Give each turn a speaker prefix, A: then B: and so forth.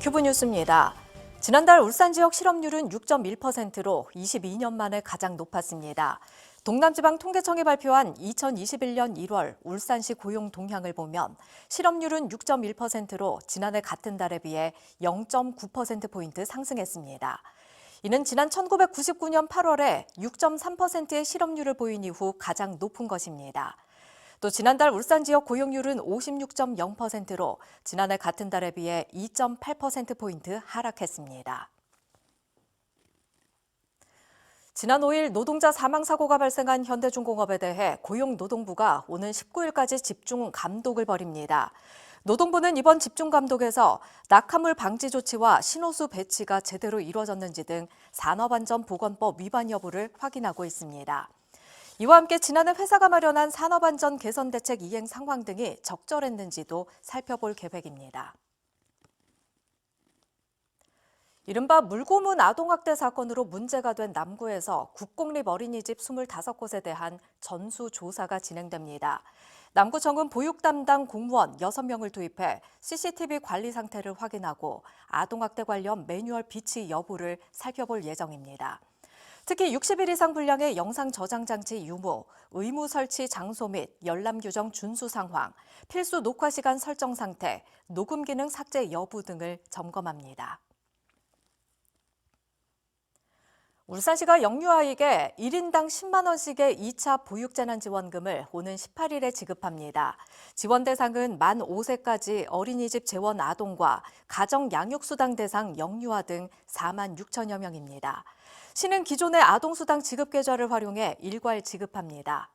A: 큐브 뉴스입니다. 지난달 울산 지역 실업률은 6.1%로 22년 만에 가장 높았습니다. 동남지방 통계청이 발표한 2021년 1월 울산시 고용 동향을 보면 실업률은 6.1%로 지난해 같은 달에 비해 0.9%포인트 상승했습니다. 이는 지난 1999년 8월에 6.3%의 실업률을 보인 이후 가장 높은 것입니다. 또 지난달 울산 지역 고용률은 56.0%로 지난해 같은 달에 비해 2.8%포인트 하락했습니다. 지난 5일 노동자 사망 사고가 발생한 현대중공업에 대해 고용노동부가 오는 19일까지 집중 감독을 벌입니다. 노동부는 이번 집중 감독에서 낙하물 방지 조치와 신호수 배치가 제대로 이루어졌는지 등 산업안전보건법 위반 여부를 확인하고 있습니다. 이와 함께 지난해 회사가 마련한 산업안전 개선 대책 이행 상황 등이 적절했는지도 살펴볼 계획입니다. 이른바 물고문 아동학대 사건으로 문제가 된 남구에서 국공립 어린이집 25곳에 대한 전수조사가 진행됩니다. 남구청은 보육 담당 공무원 6명을 투입해 CCTV 관리 상태를 확인하고 아동학대 관련 매뉴얼 비치 여부를 살펴볼 예정입니다. 특히 60일 이상 분량의 영상 저장 장치 유무, 의무 설치 장소 및 열람 규정 준수 상황, 필수 녹화 시간 설정 상태, 녹음 기능 삭제 여부 등을 점검합니다. 울산시가 영유아에게 1인당 10만 원씩의 2차 보육재난지원금을 오는 18일에 지급합니다. 지원 대상은 만 5세까지 어린이집 재원 아동과 가정 양육수당 대상 영유아 등 4만 6천여 명입니다. 시는 기존의 아동수당 지급 계좌를 활용해 일괄 지급합니다.